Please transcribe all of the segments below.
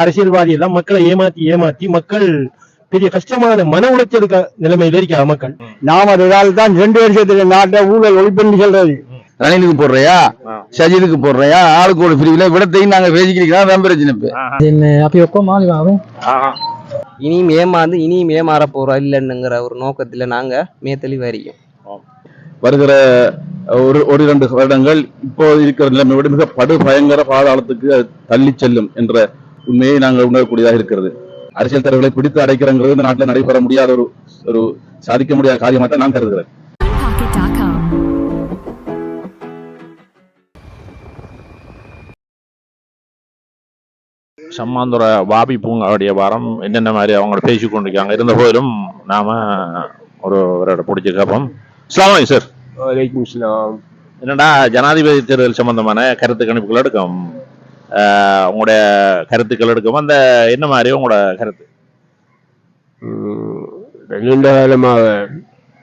அரசியல்வாதி எல்லாம் மக்களை ஏமாத்தி ஏமாத்தி மக்கள் பெரிய கஷ்டமான மன உளைச்சலுக்கு நிலைமையில இருக்கிற மக்கள். நாம அதனால் தான் ரெண்டு வருஷத்துல நாட்டை ஊழல் ஒழிப்புன்னு சொல்றது ரணிலுக்கு போடுறையா? சஜிலுக்கு போடுறையா? ஆளுக்கு ஒரு பிரிவுல விடத்தையும் நாங்க பேசிக்கிறீங்களா? பிரச்சனை அப்ப ஆகும் இனியும் ஏமாந்து இனியும் ஏமாற போறோம் இல்லைன்னுங்கிற ஒரு நோக்கத்துல நாங்க மேத்தெளிவா இருக்கோம். வருகிற ஒரு ஒரு இரண்டு வருடங்கள் இப்போ இருக்கிற நிலைமையோடு மிக படு பயங்கர பாதாளத்துக்கு தள்ளி செல்லும் என்ற உண்மையை நாங்கள் உணரக்கூடியதாக இருக்கிறது. அரசியல் தலைவர்களை பிடித்து அடைக்கிறங்கிறது இந்த நாட்டில் நடைபெற முடியாத ஒரு ஒரு சாதிக்க முடியாத காரியமாக தான் நான் கருதுகிறேன். சம்மாந்துர பாபி பூங்காவுடைய வாரம் என்னென்ன மாதிரி அவங்க பேசி கொண்டிருக்காங்க? இருந்த போதிலும் நாம ஒரு பிடிச்ச அஸ்ஸலாமு சார். வலைக்கும் இஸ்லாம் என்னடா ஜனாதிபதி தேர்தல் சம்பந்தமான கருத்து கணிப்புகள் எடுக்கும். உங்களுடைய கருத்துக்கள் எடுக்கும்? அந்த என்ன மாதிரி உங்களோட கருத்து? நீண்ட காலமாக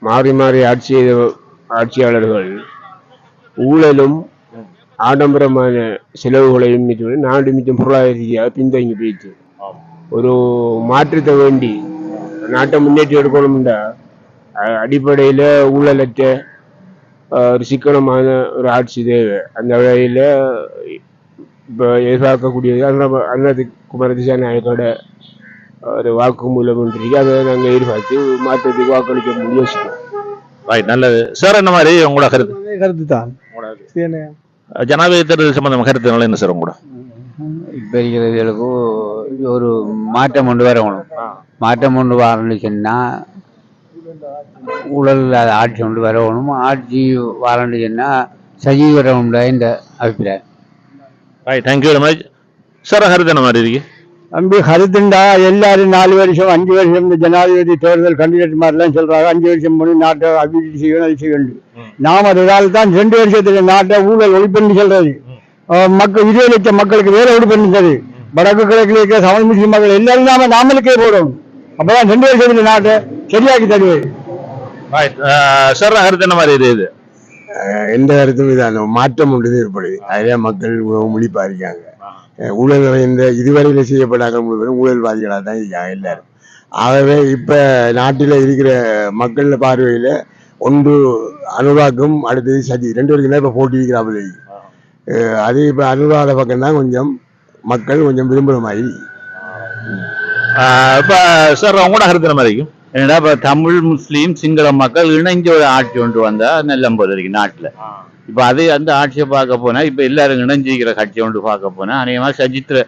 மாறி மாறி ஆட்சி ஆட்சியாளர்கள் ஊழலும் ஆடம்பரமான செலவுகளையும் மிச்சம் நாடு மிச்சம் பொருளாதார ரீதியாக பின்தங்கி போயிடுச்சு. ஒரு மாற்றத்தை வேண்டி நாட்டை முன்னேற்றி எடுக்கணும்டா. அடிப்படையில ஊழலற்ற ஒரு சிக்கனமான ஒரு ஆட்சி தேவை. அந்த வகையில இப்போ எதிர்பார்க்கக்கூடியது. அது நம்ம அண்ணாத்துக்கு குமாரதிசாமி நாயக்கோட ஒரு வாக்கு மூலம் இருக்கு. அதை நாங்கள் எதிர்பார்த்து மாற்றத்துக்கு வாக்களிக்க முடியும். ரைட் நல்லது. சார் என்ன மாதிரி உங்களோட கருத்து? கருத்து. தான் ஜனாதிபதி தேர்தல் சம்பந்தம் கருத்துனால என்ன சார் உங்களோட? இப்போ இருக்கிறவர்களுக்கும் ஒரு மாற்றம் கொண்டு வரணும். மாற்றம் கொண்டு வரணும்னு சொன்னால் ஆட்சி கொண்டு வரணும். ஆட்சி வரணும்னு சொன்னால் இந்த அபிப்பிராயம். Right thank you very much sir என்ன மாதிரி இருக்கு தம்பி கருத்துண்டா எல்லாரும் நாலு வருஷம் அஞ்சு வருஷம் இந்த ஜனாதிபதி தேர்தல் கண்டிடேட் மாதிரிலாம் சொல்றாங்க. அஞ்சு வருஷம் பண்ணி நாட்டை அபிவிருத்தி செய்யணும் அது செய்யணும் நாம் அதனால தான் ரெண்டு வருஷத்துல நாட்டை ஊழல் ஒழிப்புன்னு சொல்றது. மக்கள் இருபது லட்சம் மக்களுக்கு வேலை ஒழிப்புன்றது வடக்கு கிழக்கில் இருக்கிற தமிழ் முஸ்லிம் மக்கள் எல்லாரும் நாம நாமளுக்கே போடும் அப்பதான் ரெண்டு வருஷத்துல நாட்டை சரியாக்கி தருவேன். ரைட் சார் என்ன மாதிரி இருக்குது எந்த கருத்தும் இதான் மாற்றம் ஒன்று ஏற்படுது. அதிலே மக்கள் முழிப்பா இருக்காங்க ஊழல் இந்த இதுவரையில் செய்யப்படாத முழு பேரும் ஊழல்வாதிகளாக தான் இருக்காங்க எல்லாரும். ஆகவே இப்ப நாட்டில் இருக்கிற மக்கள் பார்வையில ஒன்று அனுராக்கும் அடுத்தது சஜி ரெண்டு பேருக்கு தான் போட்டி இருக்கிறாப்புல அது இப்போ அனுராத பக்கம் தான் கொஞ்சம் மக்கள் கொஞ்சம் விரும்புகிற மாதிரி. ஆஹ் சார் உங்களோட கருத்து மாதிரி ஏன்னா இப்ப தமிழ் முஸ்லீம் சிங்கள மக்கள் இணைஞ்ச ஒரு ஆட்சி கொண்டு வந்தா நல்ல போது இருக்கு நாட்டுல. இப்ப அதே அந்த ஆட்சியை பார்க்க போனா இப்ப எல்லாரும் இணைஞ்சிருக்கிற கட்சியை கொண்டு பார்க்க போனா அநேகமா சஜித்ர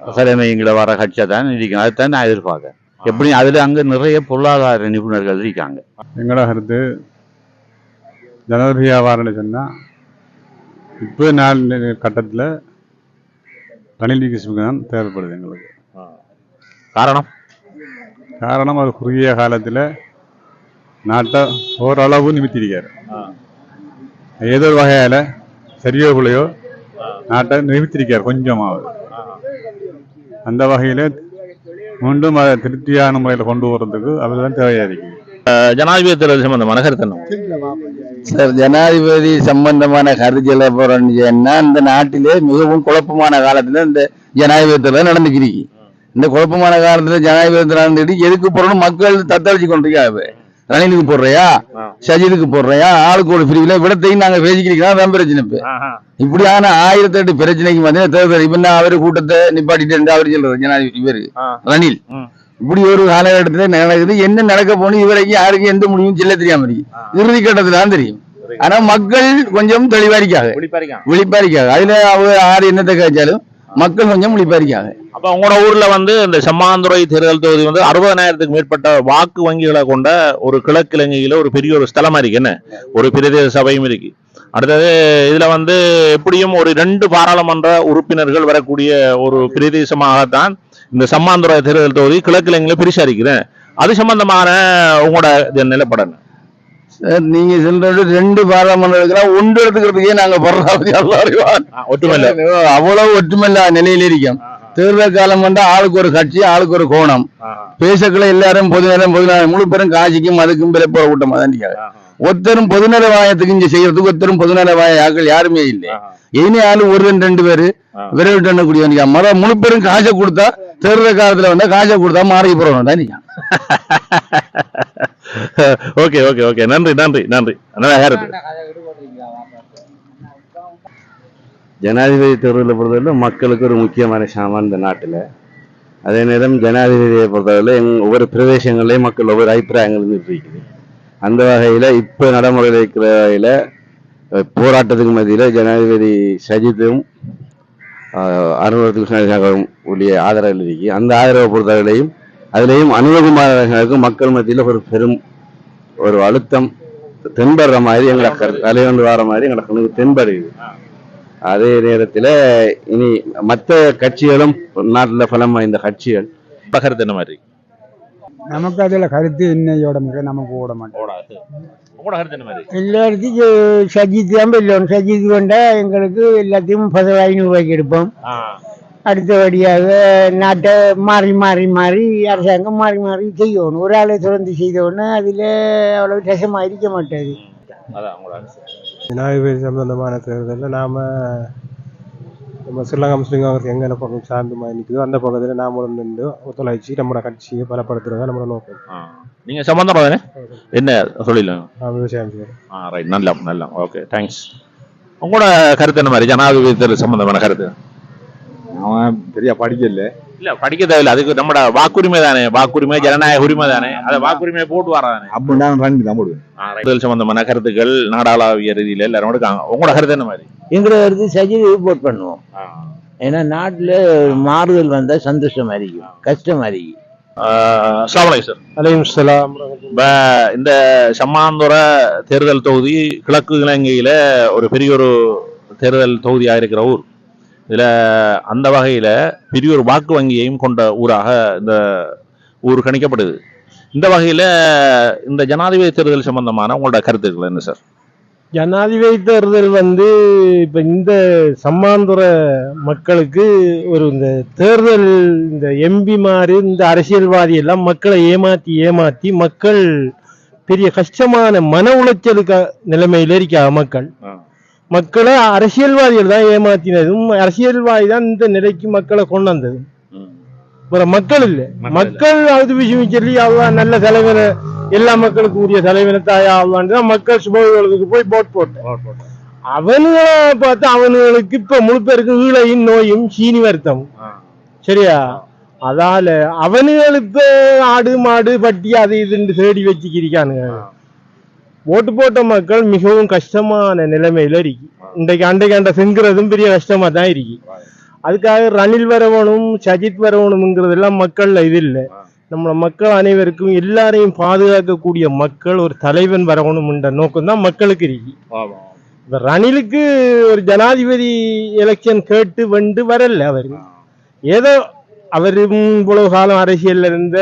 தலைமைங்கிற வர கட்சியை தான் இருக்கணும். அதுதான் நான் எதிர்பார்க்கறேன். எப்படி அதுல அங்க நிறைய பொருளாதார நிபுணர்கள் இருக்காங்க. எங்களோட கருத்து ஜனாதிபதி வியாபாரம்னு சொன்னால் இப்போ நாள் கட்டத்தில் ரணில் விக்ரமசிங்க தான் தேவைப்படுது எங்களுக்கு. காரணம்? காரணம் அவர் குறுகிய காலத்தில் நாட்டை ஓரளவு நிமித்திருக்காரு. ஏதோ ஒரு வகையால் சரியோ பிள்ளையோ நாட்டை நிமித்திருக்கார் கொஞ்சமாவது அந்த வகையில் மீண்டும் அதை திருப்தியான முறையில் கொண்டு போகிறதுக்கு அவர் தான் தேவையாக இருக்குது ஜனாதிபதி தேர்தல் சம்பந்தமான கருத்து சார் ஜனாதிபதி சம்பந்தமான கருத்துல போறோம்னு சொன்னா இந்த நாட்டிலே மிகவும் குழப்பமான காலத்துல இந்த ஜனாதிபதி தேர்தல் நடந்துக்கிறீங்க இந்த குழப்பமான காலத்துல ஜனாதிபதி தேர்தல் நடந்துட்டு எதுக்கு போறோம்னு மக்கள் தத்தளிச்சு கொண்டிருக்காங்க. ரணிலுக்கு போடுறியா? சஜிதுக்கு போடுறியா? ஆளுக்கு ஒரு பிரிவுல விடத்தையும் நாங்க பேசிக்கிறீங்களா? தான் பிரச்சனை இப்ப. இப்படியான ஆயிரத்தி எட்டு பிரச்சனைக்கு வந்து தேர்தல் இப்ப அவரு கூட்டத்தை நிப்பாட்டிட்டு அவர் சொல்றாரு ஜனாதிபதி இவரு ரணில். இப்படி ஒரு காலகட்டத்துல நடக்குது. என்ன நடக்க போகணும் இதுவரைக்கும் யாருக்கும் எந்த முடிவும் சொல்ல தெரியாம இருக்கு. இறுதி கட்டத்துல தான் தெரியும். ஆனா மக்கள் கொஞ்சம் தெளிவாரிக்காக விழிப்பாரிக்காக அதுல அவங்க யார் என்னத்தை கேட்டாலும் மக்கள் கொஞ்சம் விழிப்பாரிக்காக அப்ப உங்களோட ஊர்ல வந்து இந்த செம்மாந்துறை தேர்தல் தொகுதி வந்து அறுபதனாயிரத்துக்கு மேற்பட்ட வாக்கு வங்கிகளை கொண்ட ஒரு கிழக்கிழங்கையில ஒரு பெரிய ஒரு ஸ்தலமா இருக்கு. என்ன? ஒரு பிரதேச சபையும் இருக்கு. அடுத்தது இதுல வந்து எப்படியும் ஒரு ரெண்டு பாராளுமன்ற உறுப்பினர்கள் வரக்கூடிய ஒரு பிரதேசமாகத்தான் இந்த சம்மாந்துறை தேர்தல் தொகுதி கிழக்கிழங்கையில பிரிசா இருக்கிறேன் அது சம்பந்தமான உங்களோட இது நிலப்படம் நீங்க சொல்றது ரெண்டு பாராளுமன்றம் இருக்கிறா ஒன்று எடுத்துக்கிறதுக்கே நாங்க இல்ல அவ்வளவு ஒற்றுமையில்லா நிலையில இருக்கோம் தேர்தல் காலம் வந்தா ஆளுக்கு ஒரு கட்சி ஆளுக்கு ஒரு கோணம். பேசக்குள்ள எல்லாரும் பொது நேரம் பொது நேரம் முழு பேரும் காட்சிக்கும் அதுக்கும் பிற போற கூட்டமா தான் ஒருத்தரும் பொதுநல வாயத்துக்கு இங்க செய்யறதுக்கு ஒருத்தரும் பொதுநல வாய ஆட்கள் யாருமே இல்லை. இனி ஆளு ஒரு ரெண்டு ரெண்டு பேரு விரைவில் எண்ணக்கூடியவன் மத முழு பேரும் காசை கொடுத்தா தேர்தல் காலத்துல வந்தா காசை கொடுத்தா மாறி போறவன் தான் ஓகே ஓகே ஓகே நன்றி நன்றி நன்றி. நல்லா கருத்து ஜனாதிபதி தேர்தலை பொறுத்தவரை மக்களுக்கு ஒரு முக்கியமான சாமான் இந்த நாட்டில். அதே நேரம் ஜனாதிபதியை பொறுத்தவரை எங் ஒவ்வொரு பிரதேசங்களையும் மக்கள் ஒவ்வொரு அபிப்பிராயங்கள் இருக்குது அந்த வகையில் இப்போ நடைமுறையில் இருக்கிற வகையில் போராட்டத்துக்கு மத்தியில் ஜனாதிபதி சஜித்தும் அனுபவ கிருஷ்ணாவும் உடைய ஆதரவு இருக்கு அந்த ஆதரவை பொறுத்தவரையிலையும் அதுலேயும் அனுபவகுமாரர்களுக்கு மக்கள் மத்தியில் ஒரு பெரும் ஒரு அழுத்தம் தென்படுற மாதிரி எங்களை தலைவண்டு வர மாதிரி எங்களை கண்ணுக்கு தென்படுது. அதே நேரத்தில் இனி மற்ற கட்சிகளும் நாட்டில் பலம் வாய்ந்த கட்சிகள் என்ன மாதிரி நமக்கு அதுல கருத்து இன்னையோட மிக நமக்கு ஓட மாட்டோம் எல்லாத்துக்கும் சஜித் தான் வெல்லணும் சஜித் கொண்டா எங்களுக்கு எல்லாத்தையும் ஐநூறு ரூபாய்க்கு எடுப்போம் அடுத்தபடியாக நாட்டை மாறி மாறி மாறி அரசாங்கம் மாறி மாறி செய்யணும். ஒரு ஆளை தொடர்ந்து செய்தோடனே அதில் அவ்வளவு ரசமாக இருக்க மாட்டாது. ஜனாதிபதி சம்பந்தமான தேர்தலில் நாம நம்ம ஸ்ரீலங்கா முஸ்லீம் காங்கிரஸ் எங்கே பக்கம் சார்ந்து மாதிரி நிற்குதோ அந்த பக்கத்தில் நாம நின்று ஒத்துழைச்சி நம்மளோட கட்சியை பலப்படுத்துறதா நம்மளோட நோக்கம். ஆ. நீங்க சம்பந்தம் தானே? என்ன சொல்லிடலாம்? விவசாயம் செய்கிறேன் ஆ ரைட் நல்லா நல்லா. ஓகே தேங்க்ஸ் உங்களோட கருத்து என்ன மாதிரி? ஜனாதிபதி சம்பந்தமான கருத்து? அவன் பெரிய படிக்கல இல்ல. படிக்க தேவையில்ல. அதுக்கு நம்மட வாக்குரிமை தானே. வாக்குரிமை ஜனநாயக உரிமை தானே. அதை வாக்குரிமையை போட்டு வரானே அப்போ நான் ரன் தான் போடுவேன். சம்பந்தமான கருத்துக்கள் நாடாளாவிய ரீதியில எல்லாரும் இருக்காங்க. உங்களோட கருத்து என்ன மாதிரி? எங்களை எடுத்து சஜித் ரிப்போர்ட் பண்ணுவோம். ஏன்னா நாட்டில் மாறுதல் வந்தால் சந்தோஷமா இருக்கும். கஷ்டமா இப்ப இந்த சம்மாந்துறை தேர்தல் தொகுதி கிழக்கு இலங்கையில ஒரு பெரிய ஒரு தேர்தல் தொகுதியாக இருக்கிற ஊர். இதுல அந்த வகையில பெரிய ஒரு வாக்கு வங்கியையும் கொண்ட ஊராக இந்த ஊர் கணிக்கப்படுது. இந்த வகையில இந்த ஜனாதிபதி தேர்தல் சம்பந்தமான உங்களோட கருத்துக்கள் என்ன சார்? ஜனாதிபதி தேர்தல் வந்து இப்ப இந்த சம்மாந்துறை மக்களுக்கு ஒரு இந்த தேர்தல் இந்த எம்பி மாதிரி இந்த அரசியல்வாதி எல்லாம் மக்களை ஏமாத்தி ஏமாத்தி மக்கள் பெரிய கஷ்டமான மன உளைச்சலுக்கு நிலைமையில இருக்கா மக்கள். மக்களை அரசியல்வாதிகள் தான் ஏமாத்தினதும் அரசியல்வாதி தான் இந்த நிலைக்கு மக்களை கொண்டு வந்தது வேற மக்கள் இல்ல. மக்கள் அது விஷயம் சொல்லி நல்ல தலைவனை எல்லா மக்களுக்கும் உரிய தலைவனை தாயா அவ்வளவு தான் மக்கள் சுபங்களுக்கு போய் போட் போட்டு அவனுங்களை பார்த்து அவனுங்களுக்கு இப்ப முழு பேருக்கு ஈழையும் நோயும் சீனி வருத்தம். சரியா? அதால அவனுங்களுக்கு ஆடு மாடு பட்டி அது இதுன்னு தேடி வச்சுக்கிருக்கானுங்க. ஓட்டு போட்ட மக்கள் மிகவும் கஷ்டமான நிலைமையில இருக்கு. இன்றைக்கு அண்டைக்கு அண்டை செங்குறதும் பெரிய கஷ்டமா தான் இருக்கு. அதுக்காக ரணில் வரவணும் சஜித் வரவணுங்கிறதெல்லாம் மக்கள்ல இது இல்லை. நம்ம மக்கள் அனைவருக்கும் எல்லாரையும் பாதுகாக்கக்கூடிய மக்கள் ஒரு தலைவன் வரணும்ன்ற நோக்கம் தான் மக்களுக்கு இருக்கு. இப்ப ரணிலுக்கு ஒரு ஜனாதிபதி எலெக்ஷன் கேட்டு வந்து வரல அவர். ஏதோ அவர் இவ்வளவு காலம் அரசியல்ல இருந்த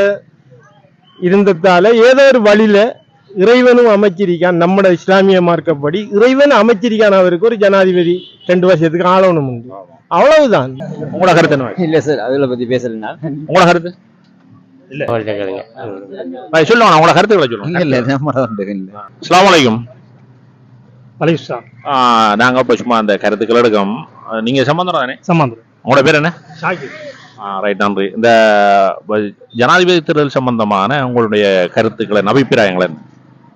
இருந்ததால ஏதோ ஒரு வழியில இறைவனும் அமைச்சிருக்கான். நம்மட இஸ்லாமிய மார்க்கப்படி இறைவன் அமைச்சிருக்கான் அவருக்கு ஒரு ஜனாதிபதி ரெண்டு வருஷத்துக்கு ஆளணும் உண்டு. அவ்வளவுதான். உங்களோட கருத்து? இல்ல சார் அதுல பத்தி பேசலனா உங்களோட கருத்து? சொல்லுங்க உங்களோட கருத்துக்களை அஸ்லாம் வலைக்கும் அலிஸ்லாம் நாங்க இப்ப சும்மா அந்த கருத்துக்கள் எடுக்கோம். நீங்க சம்பந்தம் தானே? சம்பந்தம். உங்களோட பேர் என்ன? ரைட் நன்றி. இந்த ஜனாதிபதி தேர்தல் சம்பந்தமான உங்களுடைய கருத்துக்களை அபிப்பிராயங்கள் என்ன?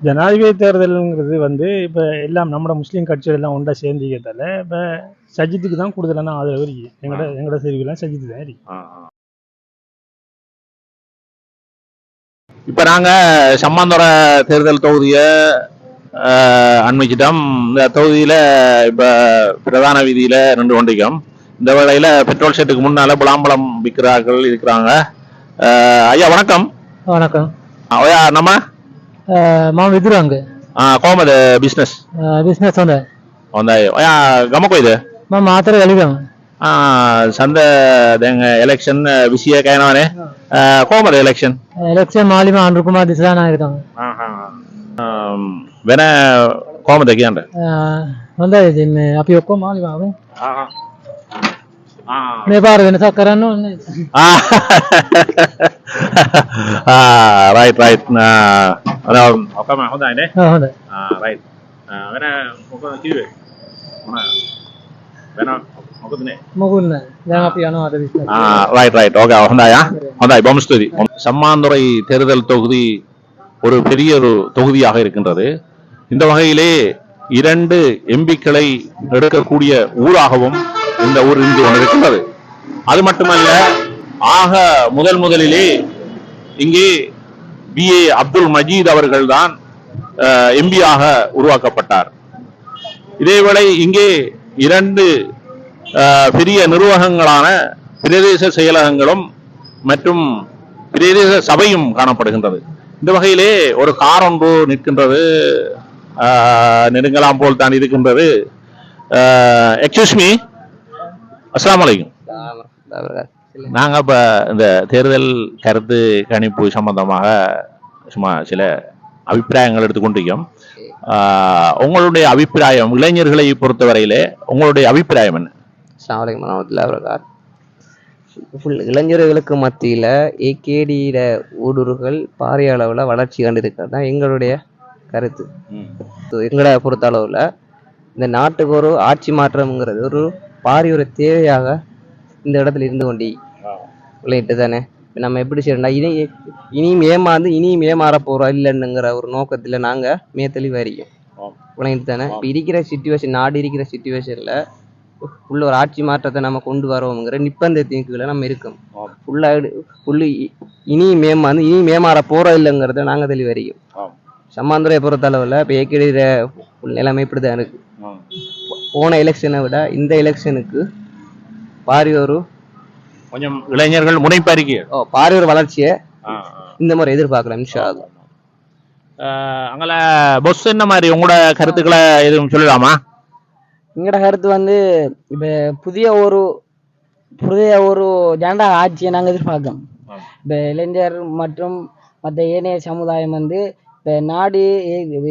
ஜனாதிபதி தேர்தலுங்கிறது வந்து இப்போ எல்லாம் நம்மட முஸ்லீம் கட்சிகள் எல்லாம் ஒன்றா சேர்ந்துக்கிறதால இப்போ சஜித்துக்கு தான் கூடுதலான ஆதரவு இருக்கு. எங்களோட எங்களோட தெரிவிலாம் சஜித்து தான் இருக்கு. இப்ப நாங்க சம்மாந்தோர தேர்தல் தொகுதிய அண்மிச்சிட்டோம் இந்த தொகுதியில இப்ப பிரதான வீதியில நின்று கொண்டிருக்கோம். இந்த வேளையில பெட்ரோல் ஷெட்டுக்கு முன்னால புலாம்பழம் விற்கிறார்கள் இருக்கிறாங்க. ஐயா வணக்கம். வணக்கம். ஐயா நம்ம ಮಾಮ್ ಇದ್ರು ಹಂಗೆ ಕೋಮದ ಬಿಸ್ನೆಸ್ ಬಿಸ್ನೆಸ್ ಒಂದೇ ಒಂದಾಯಿ ಗಮಕ ಇದೆ ಮಾಮ್ ಆ ಥರ ಎಲ್ಲಿದೆ ಸಂದ ಎಲೆಕ್ಷನ್ ಬಿಸಿಯ ಕಾಯನವನೇ ಕೋಮದ ಎಲೆಕ್ಷನ್ ಎಲೆಕ್ಷನ್ ಮಾಲಿ ಮಾ ಅಂದ್ರ ಕುಮಾರ್ ದಿಸ ಆಗಿರ್ತಾವ ಬೇರೆ ಕೋಮದ ಗೇನ್ರ ಒಂದೇ ಅಪ್ಪಿಯೊಕ್ಕೋ ಮಾಲಿ ಮಾವೆ මේ පාර වෙනසක් කරන්න ඕනේ රයිට් රයිට් අර ඔකම හොඳයිනේ හොඳයි රයිට් වෙන මොකද කිව්වේ මොන වෙන මොකදනේ මොකුත් නැහැ දැන් අපි යනවා අද විශ්වාස ரைட் ரைட் ஓகே ஹொந்தாயா ஹொந்தாய் பொம்ஸ்துதி சம்மாந்துறை தேர்தல் தொகுதி ஒரு பெரிய ஒரு தொகுதியாக இருக்கின்றது இந்த வகையிலே இரண்டு எம்பிக்களை எடுக்கக்கூடிய ஊராகவும் இந்த ஊர் இருந்து கொண்டிருக்கின்றது அது மட்டுமல்ல ஆக முதல் முதலிலே இங்கே பி. ஏ. அப்துல் மஜீத் அவர்கள்தான் எம்பியாக உருவாக்கப்பட்டார். இதேவேளை இங்கே இரண்டு பெரிய நிர்வாகங்களான பிரதேச செயலகங்களும் மற்றும் பிரதேச சபையும் காணப்படுகின்றது. இந்த வகையிலே ஒரு கார் ஒன்று நிற்கின்றது. நெடுங்கலாம் போல் தான் இருக்கின்றது. எக்ஸ்கூஸ் மீ அஸ்ஸலாமு அலைக்கும் நாங்க இப்ப இந்த தேர்தல் கருத்து கணிப்பு சம்பந்தமாக சும்மா சில அபிப்பிராயங்கள் எடுத்துக்கொண்டிருக்கோம். உங்களுடைய அபிப்பிராயம் இளைஞர்களை பொறுத்தவரையிலே உங்களுடைய அபிப்பிராயம் என்ன? அஸ்ஸலாமு வரமத்துல்லா வரகாத் ஃபுல் இளைஞர்களுக்கு மத்தியில் ஏகேடியில ஊடுருவல் பாரிய அளவில் வளர்ச்சி கண்டிருக்கிறது தான் எங்களுடைய கருத்து. எங்களை பொறுத்த அளவில் இந்த நாட்டுக்கு ஒரு ஆட்சி மாற்றம்ங்கிறது ஒரு பாரிய ஒரு தேவையாக இந்த இடத்துல இருந்து கொண்டி. விளையிட்டு தானே நம்ம எப்படி செய்யறோம்னா இனி இனியும் ஏமாந்து இனியும் ஏமாற போறோம் இல்லைன்னுங்கிற ஒரு நோக்கத்தில் நாங்கள் மே தெளிவாக இருக்கோம் விளையிட்டு தானே இப்போ இருக்கிற சுச்சுவேஷன் நாடு இருக்கிற சுச்சுவேஷனில் உள்ள ஒரு ஆட்சி மாற்றத்தை நம்ம கொண்டு வரோங்கிற நிப்பந்தத்தின் கீழே நம்ம இருக்கோம். ஃபுல்லா ஃபுல்லு இனியும் ஏமாந்து இனியும் ஏமாற போறோம் இல்லைங்கிறத நாங்கள் தெளிவாக இருக்கோம் சம்மாந்துறையை பொறுத்த அளவில் இப்போ ஏற்கனவே நிலைமை இப்படி தான் இருக்கு போன எலெக்ஷனை விட இந்த எலெக்ஷனுக்கு பாரி ஒரு கொஞ்சம் இளைஞர்கள் முனைப்பு ஓ பாரி ஒரு வளர்ச்சியை இந்த மாதிரி எதிர்பார்க்கலாம் இன்ஷா அல்லாஹ். அங்கல பொஸ் என்ன மாதிரி உங்களோட கருத்துக்களை எதுவும் சொல்லலாமா? எங்களோட கருத்து வந்து இப்போ புதிய ஒரு புதிய ஒரு ஜனநாயக ஆட்சியை நாங்கள் எதிர்பார்க்கோம் இப்போ இளைஞர் மற்றும் மற்ற ஏனைய சமுதாயம் வந்து இப்போ நாடு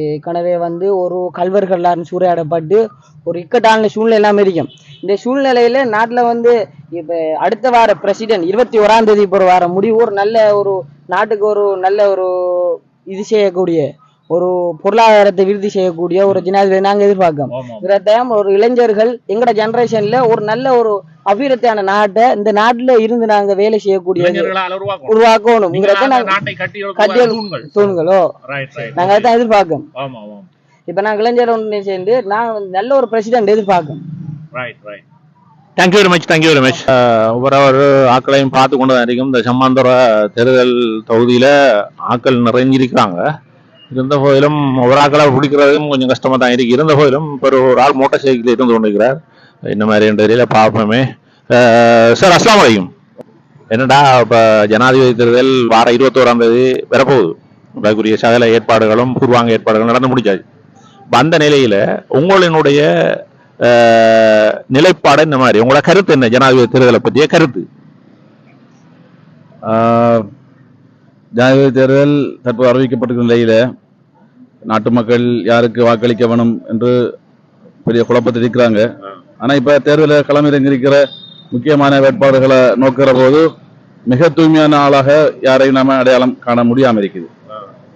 ஏற்கனவே வந்து ஒரு கல்வர்களால் சூறையாடப்பட்டு ஒரு இக்கட்டான சூழ்நிலை இருக்கும். இந்த சூழ்நிலையில நாட்டில் வந்து இப்போ அடுத்த வார பிரசிடென்ட் இருபத்தி ஓராம் தேதி இப்போ வர முடிவு ஒரு நல்ல ஒரு நாட்டுக்கு ஒரு நல்ல ஒரு இது செய்யக்கூடிய ஒரு பொருளாதாரத்தை விருத்தி செய்யக்கூடிய ஒரு ஜனாதிபதி நாங்கள் எதிர்பார்க்கோம் இந்த டைம் ஒரு இளைஞர்கள் எங்கட ஜெனரேஷன்ல ஒரு நல்ல ஒரு அபிவிருத்தியான நாட்டை இந்த நாட்டுல இருந்து நாங்க வேலை செய்யக்கூடிய உருவாக்கணும். நாங்க தூண்கள். தூண்களோ? Right, right. நாங்க அதான் எதிர்பார்க்கோம் ஆமா ஆமா. இப்ப நாங்க இளைஞர் ஒன்று சேர்ந்து நான் நல்ல ஒரு president எதிர்பார்க்கோம் right right thank you very much thank you very much ஒவ்வொரு ஆக்களையும் பார்த்து கொண்டு தான் இருக்கும். இந்த சம்மாந்துற தேர்தல் தொகுதியில ஆக்கள் நிறைஞ்சிருக்கிறாங்க. இருந்த போதிலும் ஒரு ஆக்களை பிடிக்கிறதும் கொஞ்சம் கஷ்டமாக தான் இருக்குது இருந்த போதிலும் இப்போ ஒரு ஒரு ஆள் மோட்டார் சைக்கிள் இருந்து கொண்டிருக்கிறார். என்ன மாதிரி தெரியல பார்ப்போமே. சார் அஸ்லாம் வலைக்கும் என்னடா இப்போ ஜனாதிபதி தேர்தல் வார இருபத்தோராம் தேதி வரப்போகுது. அதுக்குரிய சகல ஏற்பாடுகளும் பூர்வாங்க ஏற்பாடுகளும் நடந்து முடிச்சாச்சு இப்ப அந்த நிலையில் உங்களினுடைய நிலைப்பாடு என்ன மாதிரி? உங்களோட கருத்து என்ன? ஜனாதிபதி தேர்தலை பற்றிய கருத்து. ஜனாதிபதி தேர்தல் தற்போது அறிவிக்கப்பட்டிருக்கிற நிலையில் நாட்டு மக்கள் யாருக்கு வாக்களிக்க வேணும் என்று பெரிய குழப்பத்தில் இருக்கிறாங்க. ஆனா இப்ப தேர்தலில் களமிறங்கியிருக்கிற முக்கியமான வேட்பாளர்களை நோக்கிற போது மிக தூய்மையான ஆளாக யாரையும் நாம அடையாளம் காண முடியாமல் இருக்குது.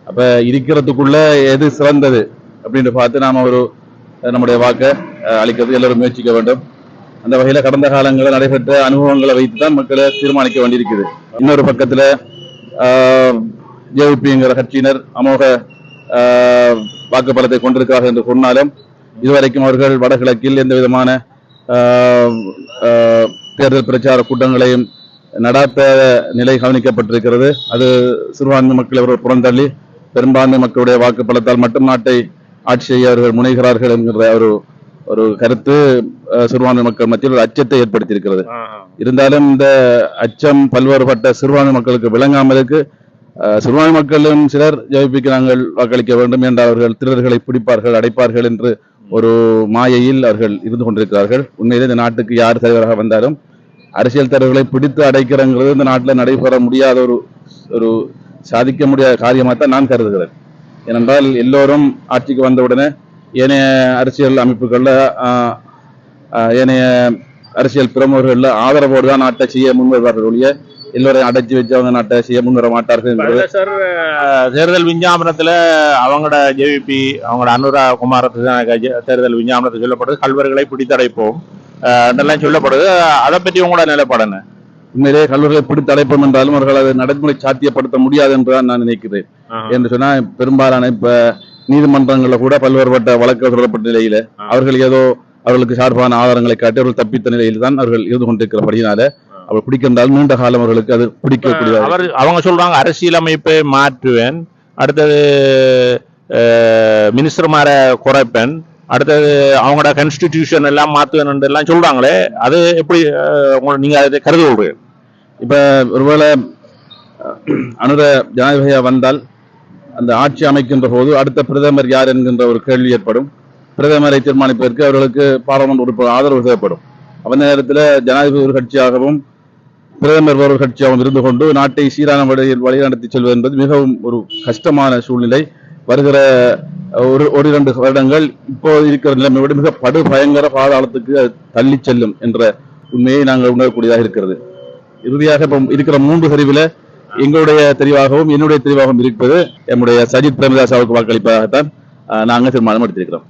அப்போ இருக்கிறதுக்குள்ள எது சிறந்தது அப்படின்னு பார்த்து நாம ஒரு நம்முடைய வாக்கை அஹ், அளிக்கிறது எல்லாரும் முயற்சிக்க வேண்டும். அந்த வகையில கடந்த காலங்களில் நடைபெற்ற அனுபவங்களை வைத்து தான் மக்களை தீர்மானிக்க வேண்டியிருக்குது. இன்னொரு பக்கத்துல ஜேவிபிங்கிற கட்சியினர் அமோக ஆஹ், வாக்கு பலத்தை கொண்டிருக்கிறார்கள் என்று சொன்னாலும் இதுவரைக்கும் அவர்கள் வடகிழக்கில் எந்த விதமான தேர்தல் பிரச்சார கூட்டங்களையும் நடாத்த நிலை கவனிக்கப்பட்டிருக்கிறது. அது சிறுபான்மை மக்களை அவர்கள் புறந்தள்ளி பெரும்பான்மை மக்களுடைய வாக்கு பலத்தால் மட்டும் நாட்டை ஆட்சி செய்ய அவர்கள் முனைகிறார்கள் என்கிற ஒரு ஒரு கருத்து சிறுபான்மை மக்கள் மத்தியில் ஒரு அச்சத்தை ஏற்படுத்தியிருக்கிறது. இருந்தாலும் இந்த அச்சம் பல்வேறுபட்ட சிறுபான்மை மக்களுக்கு விளங்காமலுக்கு சிறுபான்மை மக்களும் சிலர் ஜெயிப்பிக்கிறாங்க வாக்களிக்க வேண்டும் என்று அவர்கள் திருடர்களை பிடிப்பார்கள் அடைப்பார்கள் என்று ஒரு மாயையில் அவர்கள் இருந்து கொண்டிருக்கிறார்கள். உண்மையிலே இந்த நாட்டுக்கு யார் தலைவராக வந்தாலும் அரசியல் தலைவர்களை பிடித்து அடைக்கிறங்கிறது இந்த நாட்டில் நடைபெற முடியாத ஒரு ஒரு சாதிக்க முடியாத காரியமாக தான் நான் கருதுகிறேன். ஏனென்றால் எல்லோரும் ஆட்சிக்கு வந்தவுடனே ஏனைய அரசியல் அமைப்புகளில் ஏனைய அரசியல் பிரமுகர்களில் ஆதரவோடு தான் நாட்டை செய்ய முன்வருவார்கள் ஒழிய எல்லோரையும் அடைச்சி வச்சு அவங்க நாட்டை செய்ய முன்வர மாட்டார்கள் சார் தேர்தல் விஞ்ஞாபனத்துல அவங்களோட ஜேவிபி அவங்களோட அனுரா குமார தேர்தல் விஞ்ஞாபனத்தில் சொல்லப்படுது. கல்வர்களை பிடித்தடைப்போம். அஹ், என்றெல்லாம் சொல்லப்படுது. அதை பற்றி உங்களோட நிலைப்பாடு என்ன? உண்மையிலே கல்லூரிகளை பிடித்து அடைப்போம் என்றாலும் அவர்கள் அதை நடைமுறை சாத்தியப்படுத்த முடியாது என்றுதான் நான் நினைக்கிறேன். என்று சொன்னா பெரும்பாலான இப்ப நீதிமன்றங்கள்ல கூட பல்வேறுபட்ட வழக்குகள் தொடரப்பட்ட நிலையில அவர்கள் ஏதோ அவர்களுக்கு சார்பான ஆதாரங்களை காட்டி அவர்கள் தப்பித்த நிலையில் தான் அவர்கள் இருந்து கொண்டிருக்கிறபடினால அவர் பிடிக்கின்றால் நீண்ட காலம் அவர்களுக்கு அது பிடிக்கக்கூடிய அவர் அவங்க சொல்றாங்க அரசியலமைப்பை மாற்றுவேன் அடுத்தது மினிஸ்டர்மாரை குறைப்பேன் அடுத்தது அவங்களோட கான்ஸ்டிடியூஷன் எல்லாம் மாற்றுவேன் எல்லாம் சொல்றாங்களே அது எப்படி நீங்க அதை கருது கொள்றீங்க இப்ப ஒருவேளை அனுர ஜனாதிபதியா வந்தால் அந்த ஆட்சி அமைக்கின்ற போது அடுத்த பிரதமர் யார் என்கின்ற ஒரு கேள்வி ஏற்படும். பிரதமரை தீர்மானிப்பதற்கு அவர்களுக்கு பாராளுமன்ற உறுப்பினர் ஆதரவு தேவைப்படும். அந்த நேரத்தில் ஜனாதிபதி ஒரு கட்சியாகவும் பிரதமர் ஒரு கட்சியாகவும் இருந்து கொண்டு நாட்டை சீரான வழியில் வழிநடத்தி செல்வது என்பது மிகவும் ஒரு கஷ்டமான சூழ்நிலை. வருகிற ஒரு ஒரு இரண்டு வருடங்கள் இப்போ இருக்கிற நிலைமை விட மிக படு பயங்கர பாதாளத்துக்கு தள்ளி செல்லும் என்ற உண்மையை நாங்கள் உணரக்கூடியதாக இருக்கிறது. இறுதியாக இப்போ இருக்கிற மூன்று தெரிவில் எங்களுடைய தெரிவாகவும் என்னுடைய தெரிவாகவும் இருப்பது என்னுடைய சஜித் பிரேமதாசாவுக்கு வாக்களிப்பதாகத்தான் நாங்கள் தீர்மானம் எடுத்திருக்கிறோம்.